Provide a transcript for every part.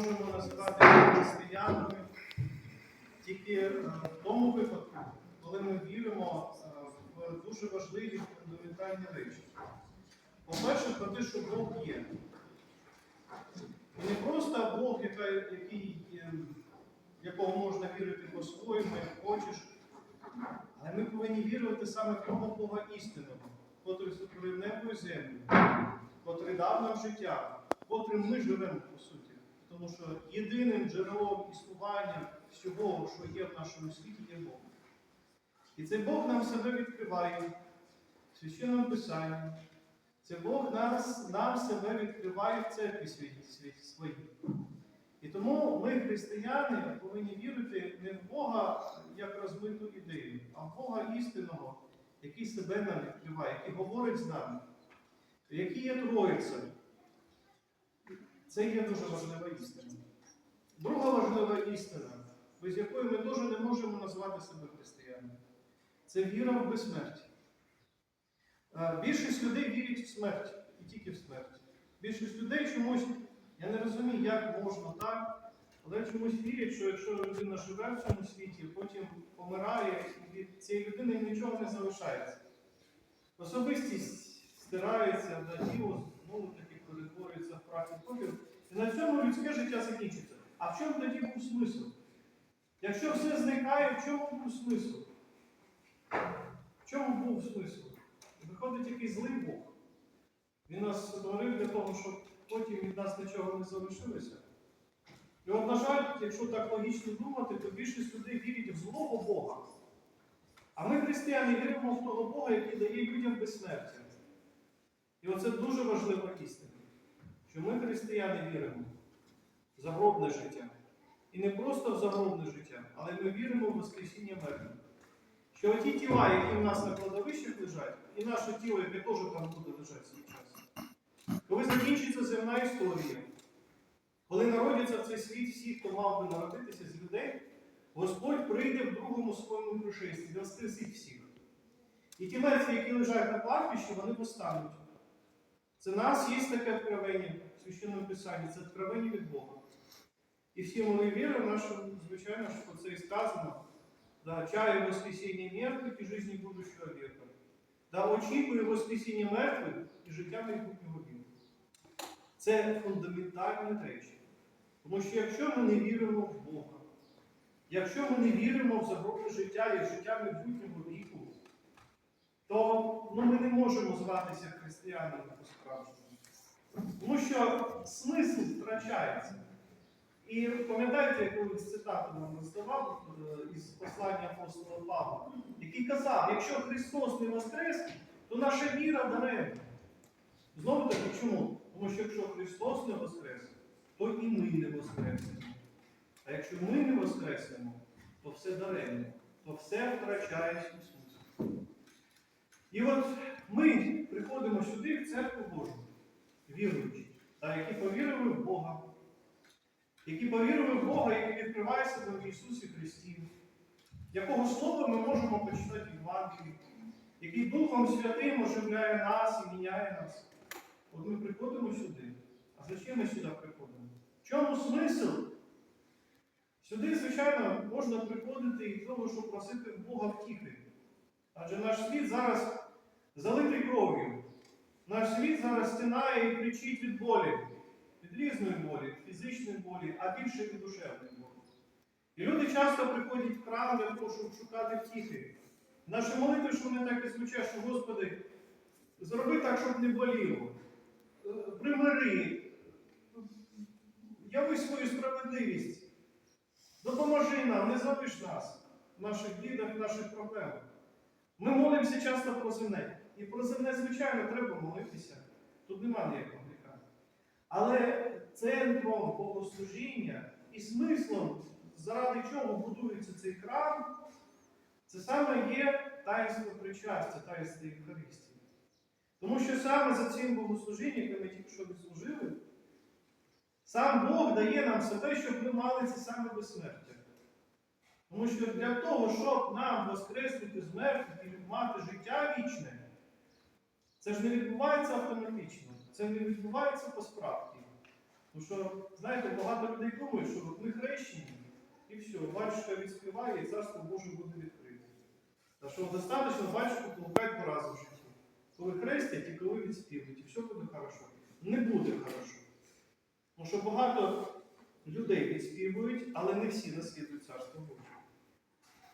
можемо називати християнами тільки е, в тому випадку, коли ми віримо е, в дуже важливі фундаментальні речі. По-перше, про те, що Бог є. І не просто Бог, який, е, якого можна вірити по-своєму, як хочеш. Але ми повинні вірити саме в того Бога істинного, котрий сотворив небо і землю, котрий дав нам життя, котрим ми живемо, по суті. Тому що єдиним джерелом існування всього, що є в нашому світі, є Бог. І цей Бог нам себе відкриває в священному Писанні. Це Бог нас, нам себе відкриває в церкві своїй. І тому ми, християни, повинні вірити не в Бога як розмиту ідею, а в Бога істинного, який себе нам відкриває, який говорить з нами, який є Троїцем. Це є дуже важлива істина. Друга важлива істина, без якої ми теж не можемо назвати себе християнами, це віра в безсмертя. Е, Більшість людей вірять в смерть і тільки в смерть. Більшість людей чомусь, я не розумію, як можна так, але чомусь вірять, що якщо людина живе в цьому світі, потім помирає, і від цієї людини нічого не залишається. Особистість стирається, да, тіло таки перетворюється в прах і попіл. І на цьому людське життя закінчиться. А в чому тоді був смисл? Якщо все зникає, в чому був смисл? В чому був смисл? Виходить якийсь злий Бог. Він нас створив для того, щоб потім від нас нічого не залишилося. І от, на жаль, якщо так логічно думати, то більшість людей вірить в злого Бога. А ми, християни, віримо в того Бога, який дає людям безсмертя. І оце дуже важлива істина, що ми, християни, віримо в загробне життя. І не просто в загробне життя, але ми віримо в Воскресіння мертвих. Що ті тіла, які в нас на кладовищах лежать, і наше тіло, яке теж там буде лежати свій час. Коли закінчиться земна історія, коли народяться в цей світ всі, хто мав би народитися з людей, Господь прийде в другому своєму пришесті, воскресить всіх. І ті мертві, які лежать на кладбищі, вони постануть. Це нас є таке откровення в священному писанні, це откровення від Бога. І всі ми віримо, що, звичайно, що це і сказано. Да, чаю воскресіння мертвих і жизни будущого века. Да, очікує воскресіння мертвих і життя майбутнього віку. Це фундаментальні речі. Тому що якщо ми не віримо в Бога, якщо ми не віримо в загробне життя і життя майбутнього віку, то ну, ми не можемо зватися християнами. Тому що смисл втрачається. І пам'ятаєте, якусь цитату нам роздавав е, із послання апостола Павла, який казав, якщо Христос не воскрес, то наша віра даремна. Знову таки, чому? Тому що якщо Христос не воскрес, то і ми не воскреснемо. А якщо ми не воскреснемо, то все даремно, то все втрачає смисл. І от ми приходимо сюди, в церкву Божу, віруючи, та які повірили в Бога які повірили в Бога, який відкриває себе в Ісусі Христі, якого слова ми можемо почитати в Євангелії, який Духом Святим оживляє нас і міняє нас. От ми приходимо сюди. А зачем ми сюди приходимо? В чому смисл? Сюди, звичайно, можна приходити і того, щоб просити Бога втіхи. Адже наш світ зараз залитий кров'ю. Наш світ зараз стинає і кричить від болі від різної болі, від фізичної болі, а більше від душевної болі. І люди часто приходять в храм для того, щоб шукати втіхи. Наші молитви, що вони так і звучать, що Господи, зроби так, щоб не боліло. Примири, яви свою справедливість. Допоможи нам, не залиш нас в наших бідах, в наших проблемах. Ми молимося часто про земне. І про земне, звичайно, треба молитися. Тут нема ніякого гріха. Але центром богослужіння і смислом, заради чого будується цей храм, це саме є таїнство причастя, таїнство Євхаристії. Тому що саме за цим богослужінням, яке ми тільки що відслужили, сам Бог дає нам себе, щоб ми мали це саме безсмертя. Тому що для того, щоб нам воскреснути з мертвих і мати життя вічне, це ж не відбувається автоматично, це не відбувається по справді. Тому що, знаєте, багато людей думають, що ми хрещені, і все, батюшка відспіває, і царство Боже буде відкрите. Та що достатньо батюшку толкати по разу в житті. Коли хрестять і коли відспівують, і все буде хорошо. Не буде хорошо. Тому що багато людей відспівують, але не всі наслідують царство Боже.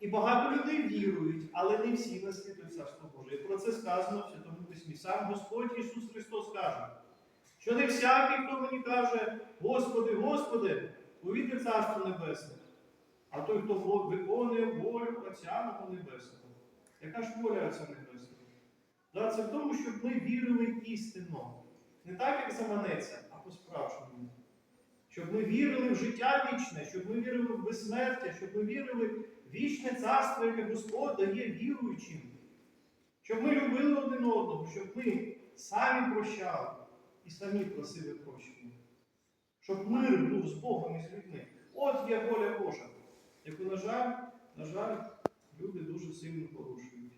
І багато людей вірують, але не всі наслідують царство Боже. І про це сказано в Святому Письмі. Сам Господь Ісус Христос каже, що не всякий, хто мені каже, Господи, Господи, увійде Царство Небесне, а той, хто виконує волю Отця мого Небесного. Яка ж воля Отця Небесного? Да, це в тому, щоб ми вірили істинно. Не так, як заманеться, а по-справжньому. Щоб ми вірили в життя вічне, щоб ми вірили в безсмертя, щоб ми вірили вічне царство, яке Господь дає віруючим. Щоб ми любили один одного, щоб ми самі прощали і самі просили прощення. Щоб мир був з Богом і з людьми. От є воля Божа, яку, на жаль, на жаль, люди дуже сильно порушують.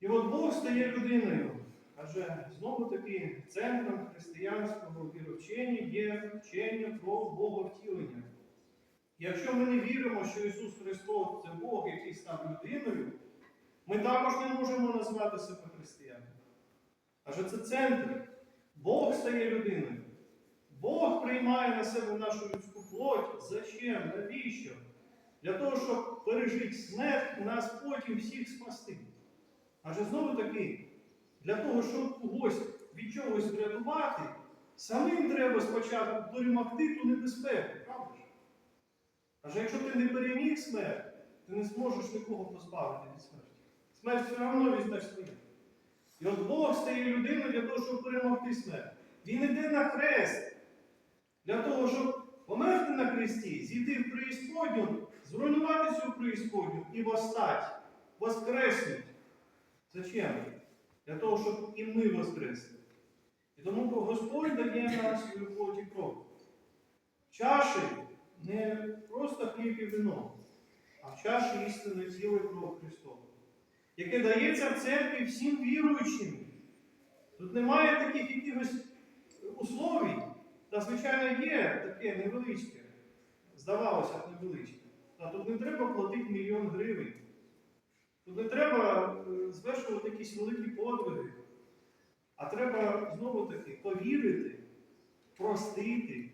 І от Бог стає людиною. Адже знову таки центром християнського віровчення є вчення про Боговтілення. Якщо ми не віримо, що Ісус Христос це Бог, який став людиною, ми також не можемо назвати себе християнами. Адже це центр. Бог стає людиною. Бог приймає на себе нашу людську плоть. Зачем? Навіщо? Для того, щоб пережити смерть нас потім всіх спасти. Адже знову таки, для того, щоб когось від чогось врятувати, самим треба спочатку перемогти ту небезпеку, Адже якщо ти не переміг смерть, ти не зможеш нікого позбавити від смерті. Смерть все одно візьме своє. І от Бог стає людиною для того, щоб перемогти смерть. Він іде на хрест для того, щоб померти на хресті, зійти в преісподню, зруйнувати цю преісподню і восстати, воскреснути. Зачем? Для того, щоб і ми воскресли. І тому Господь дає нам свою плоть і кров. Чаші не просто хліб і вино, а в чаші істинне тіло і кров Христова, яке дається в церкві всім віруючим. Тут немає таких якихось условій, та, звичайно, є таке невеличке, здавалося б, невеличке. Та тут не треба платити мільйон гривень. Тут не треба е, звершувати якісь великі подвиги, а треба знову таки повірити, простити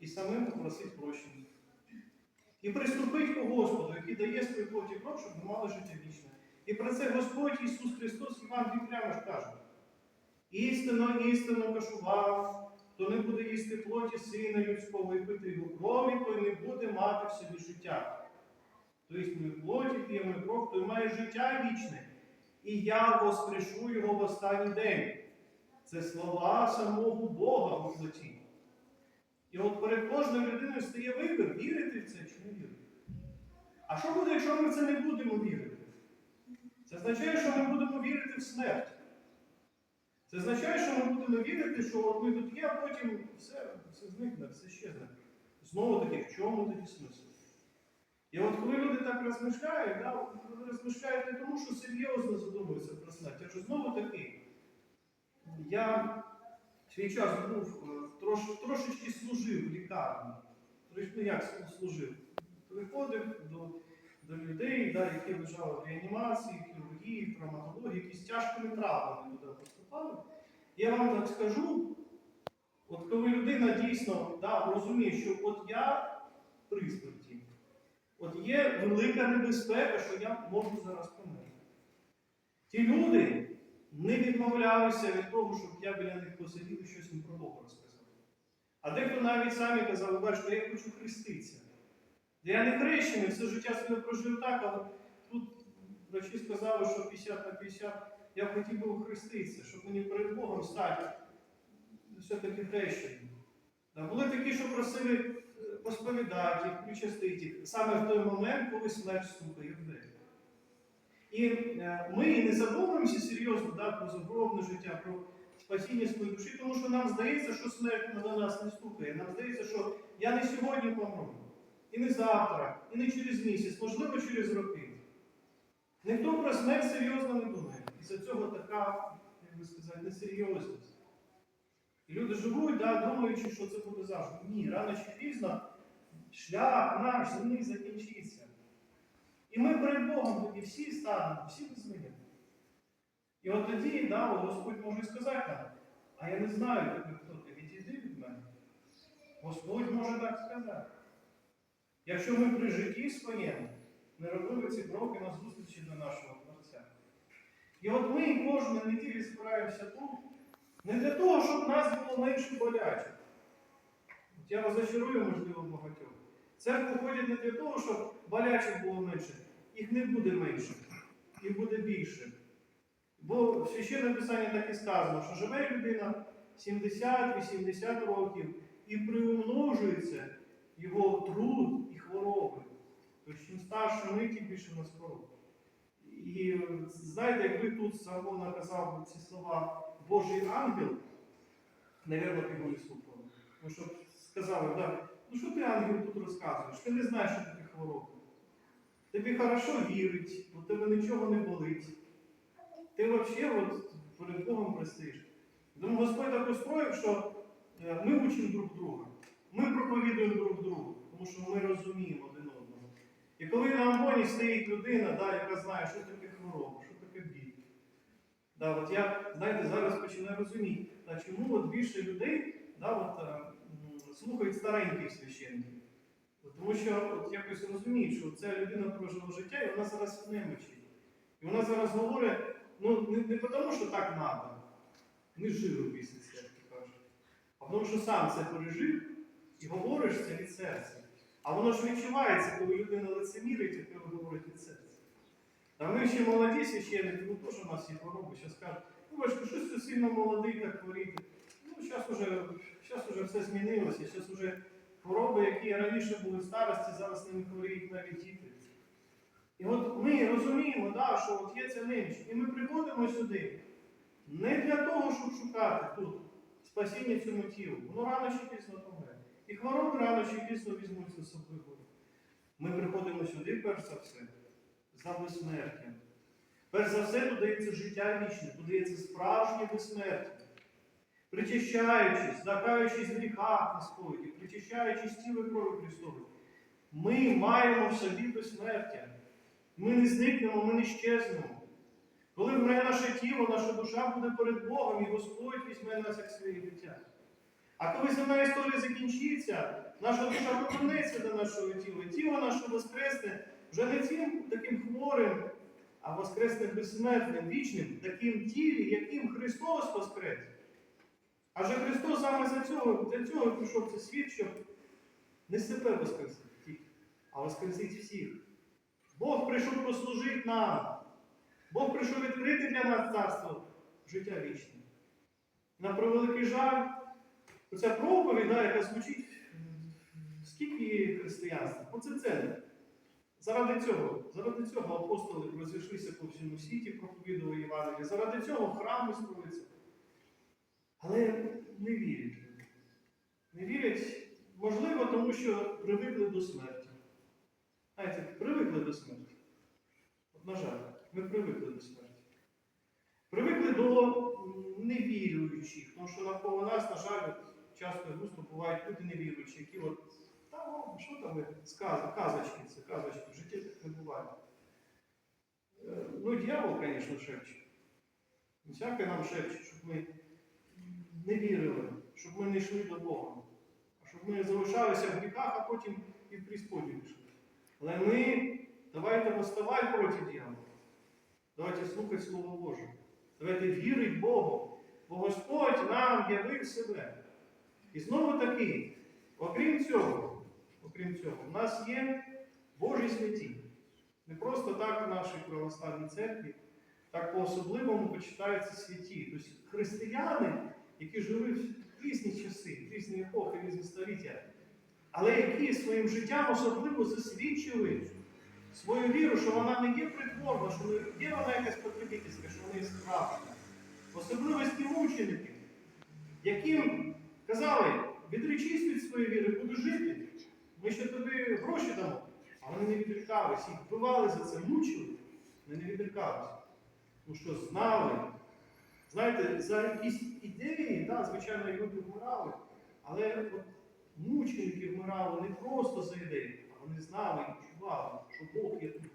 і самим попросити прощення. І приступити до Господу, який дає свою плоті кров, щоб ми мали життя вічне. І про це Господь Ісус Христос Іван прямо ж каже. Істинно, істинно кажу вам, хто не буде їсти плоті сина людського і пити його крові, той не буде мати в собі життя. Тобто ми плоті п'ємо кров, той має життя вічне. І я воскрешу його в останній день. Це слова самого Бога в плоті. І от перед кожною людиною стає вибір, вірити в це чи не вірити. А що буде, якщо ми в це не будемо вірити? Це означає, що ми будемо вірити в смерть. Це означає, що ми будемо вірити, що от ми тут є, а потім все, все зникне, все щезне. Знову таки, в чому тоді смисл? І от коли люди так розмишляють, да, вони розмишляють не тому, що серйозно задумуються про смерть, а що знову таки, я свій час був е, трош, трошечки служив в лікарні. Ну як служив? Приходив до, до людей, да, які лежали в реанімації, хірургії, травматології, які з тяжкими травмами туди поступали. Я вам так скажу, от коли людина дійсно да, розуміє, що от я при смерті, от є велика небезпека, що я можу зараз померти. Ті люди не відмовлялися від того, щоб я біля них посидів і щось їм про Бога розказав. А дехто навіть самі казали, бачите, я хочу хреститися. Я не хрещений, все життя своє прожив так, але тут врачі сказали, що 50 на 50 я хотів би хреститися, щоб мені перед Богом стати все-таки хрещеним. Да, Були такі, що просили е, посповідати причастити саме в той момент, коли смерть стукає в двері. І е, ми не задумуємося серйозно да, про загробне життя, про спасіння своєї душі, тому що нам здається, що смерть на нас не стукає. Нам здається, що я не сьогодні помру, і не завтра, і не через місяць, можливо, через роки. Ніхто про смерть серйозно не думає. І за цього така, як би сказати, несерйозність. І люди живуть, да, думаючи, що це буде завжди. Ні, рано чи пізно шлях наш земний закінчиться. І ми перед Богом тоді всі станемо, всі без мене. І от тоді, да, Господь може сказати нам, а я не знаю тебе, хто ти, відійди від мене. Господь може так сказати. Якщо ми при житті своєму не робили ці кроки на зустрічі до нашого Творця. І от ми кожної неділі збираємося тут, не для того, щоб нас було менше боляче. От Я розочарую, можливо, багатьох. Церкву ходять не для того, щоб болячих було менше. Їх не буде менше, їх буде більше. Бо в священному писанні так і сказано, що живе людина 70-80 років і приумножується його труд і хвороби. Тобто, чим старше ми, тим більше в нас хвороб. І знаєте, якби тут Савло наказав ці слова Божий ангел, навірно, його не слухали. Тому що сказали, да, ну що ти ангел тут розказуєш? Ти не знаєш, що таке хвороба. Тобі хорошо вірить, у тебе нічого не болить. Ти взагалі перед Богом пристаєш. Тому Господь так устроїв, що е, ми учимо друг друга. Ми проповідуємо друг другу, тому що ми розуміємо один одного. І коли на амбоні стоїть людина, да, яка знає, що таке хвороба, що таке біль. Да, от я, знаєте, зараз починаю розуміти, да, чому от більше людей да, от, е, слухають стареньких священників. Тому що от якось розуміють, що ця людина прожила життя і вона зараз в немочі. І вона зараз говорить, ну не, не тому, що так треба, не жиру після як ти кажеш, а тому, що сам це пережив і говориш це від серця. А воно ж відчувається, коли людина лицемірить, і коли говорить від серця. А ми ще молоді священники, ну теж у нас є хвороби, зараз кажуть, ну бачите, щось ти сильно молодий так хворіти. Ну, зараз уже, зараз уже все змінилося, зараз уже хвороби, які раніше були в старості, зараз ними хворіють навіть діти. І от ми розуміємо, да, що от є ця неміч. І ми приходимо сюди не для того, щоб шукати тут спасіння цьому тілу. Воно рано чи пізно помре. І хвороби рано чи пізно візьмуться з собою. Ми приходимо сюди, перш за все, за безсмертям. Перш за все, тут дається життя вічне, тут дається справжнє безсмертя. Причащаючись, закаючись в гріхах Господі, причащаючись тіло крові Христової, ми маємо в собі безсмертя. Ми не зникнемо, ми не щезнемо. Коли вмре наше тіло, наша душа буде перед Богом, і Господь візьме нас як своє дитя. А коли земна історія закінчиться, наша душа повернеться до нашого тіла. Тіло наше воскресне вже не цим таким хворим, а воскресне безсмертним, вічним, таким тілі, яким Христос воскрес. Адже Христос саме за цього, для цього прийшов в цей світ, щоб не себе воскресити а воскресити всіх. Бог прийшов послужити нам. Бог прийшов відкрити для нас царство життя вічне. На превеликий жаль, оця проповідь, да, яка звучить, скільки є християнства? Оце це. Заради цього, заради цього апостоли розійшлися по всьому світі, проповідували Євангелія. Заради цього храми строїться. Але не вірять. Не вірять, можливо, тому що привикли до смерті. Знаєте, привикли до смерті. От, на жаль, ми привикли до смерті. Привикли до невіруючих, тому що навколо нас, на жаль, часто густо бувають люди невіруючі, які от, та о, що там ви, казочки, це казочки, в житті так не буває. Е, Ну, дьявол, звісно, шепче. Всяке нам шепче, щоб ми не вірили, щоб ми не йшли до Бога, а щоб ми залишалися в гріхах, а потім і в присподні пішли. Але ми давайте восставати проти дьявола. Давайте слухати Слово Боже. Давайте вірити Богу. Бо Господь нам явив себе. І знову таки, окрім цього, окрім цього, в нас є Божі святі. Не просто так в нашій православній церкві, так по-особливому почитаються святі. Тобто християни, які жили в різні часи, в різні епохи, в різні століття, але які своїм життям особливо засвідчили свою віру, що вона не є притворна, що не є вона якась потребительська, що вона є справжня. Особливості мучеників, яким казали, відречись від своєї віри, буду жити, ми ще тобі гроші дамо. А вони не відрікались, їх вбивали за це, мучили, вони не відрікалися. Тому що знали, Знаєте, за якісь ідеї, да, звичайно, люди вмирали, але от мученики вмирали не просто за ідеї, а вони знали і відчували, що Бог є тут.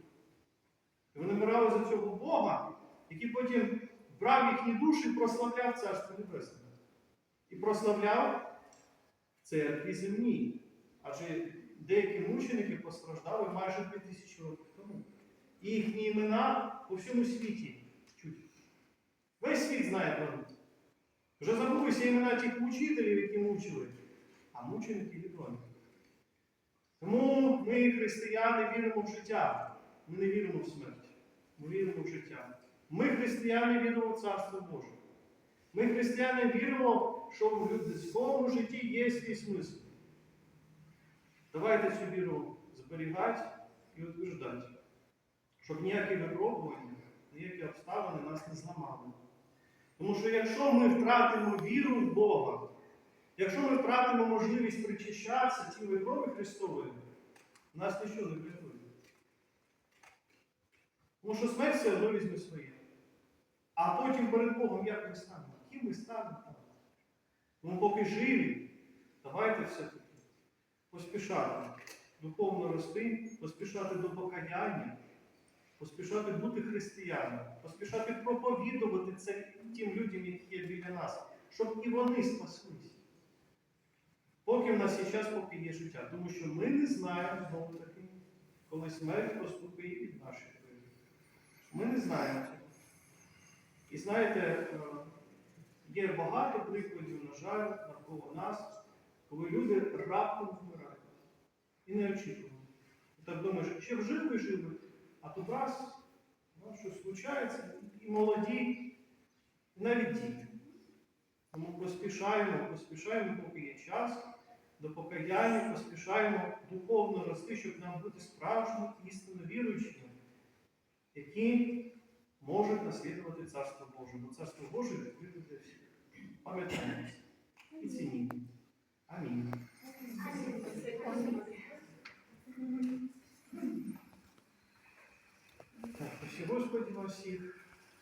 І вони вмирали за цього Бога, який потім брав їхні душі і прославляв Царство Небесне. І прославляв в церкві земній. Адже деякі мученики постраждали майже 2000 років тому. І їхні імена по всьому світі чуть. Весь світ знає про них. Вже забулися імена тих мучителів, які мучили, а мученики відомі. Тому ми, християни, віримо в життя. Ми не віримо в смерть. Ми віримо в життя. Ми, християни, віримо в Царство Боже. Ми, християни, віримо, що в людському житті є свій смисл. Давайте цю віру зберігати і утверждати, щоб ніякі випробування, ніякі обставини нас не зламали. Тому що якщо ми втратимо віру в Бога, якщо ми втратимо можливість причащатися тілою крові Христової, нас нічого не врятує. Тому що смерть все одно візьме своє. А потім перед Богом як ми станемо? Ким ми станемо? там? Тому поки живі, давайте все-таки поспішати духовно рости, поспішати до покаяння, поспішати бути християнами, поспішати проповідувати це тим людям, які є біля нас, щоб і вони спаслись. Поки в нас є час, поки є життя. Тому що ми не знаємо знову таки, коли смерть поступить від наших людей. Ми не знаємо цього. І знаєте, е, є багато прикладів, на жаль, навколо нас, коли люди раптом вмирають. І не очікували. І так думаєш, ще вжили жили, а тут раз, ну, щось случається, і молоді, і навіть діти. Тому поспішаємо, поспішаємо, поки є час, до покаяння, поспішаємо духовно рости, щоб нам бути справжніми істинно віруючими, які можуть наслідувати Царство Боже. Бо Царство Боже відкрите для всіх. Пам'ятаємо і цініть. Амінь. Так, Господі вас всіх.